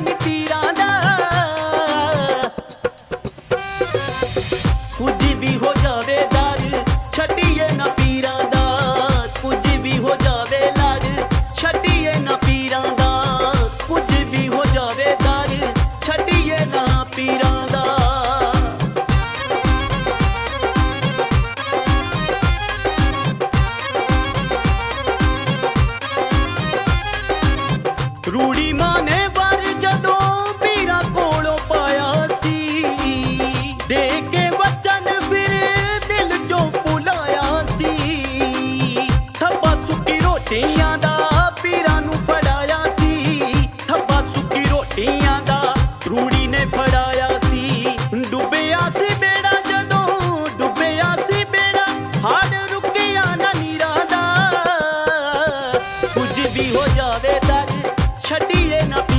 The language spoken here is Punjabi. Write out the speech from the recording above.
ਨੀ ਦਾ। ਕੁਝ ਵੀ ਹੋ ਜਾਵੇ ਦਰ, ਛੱਡੀਏ ਨਾ ਪੀਰਾਂ ਦਾ। ਕੁਝ ਵੀ ਹੋ ਜਾਵੇ ਲੜ, ਛੱਡੀਏ ਨਾ ਪੀਰਾਂ ਦਾ। ਕੁਝ ਵੀ ਹੋ ਜਾਵੇ ਦਰ, ਛੱਡੀਏ ਨਾ ਪੀਰਾਂ ਦਾ। ਰੂੜੀ ਮਾਨੇ ਛੱਡੀਏ ਨਾ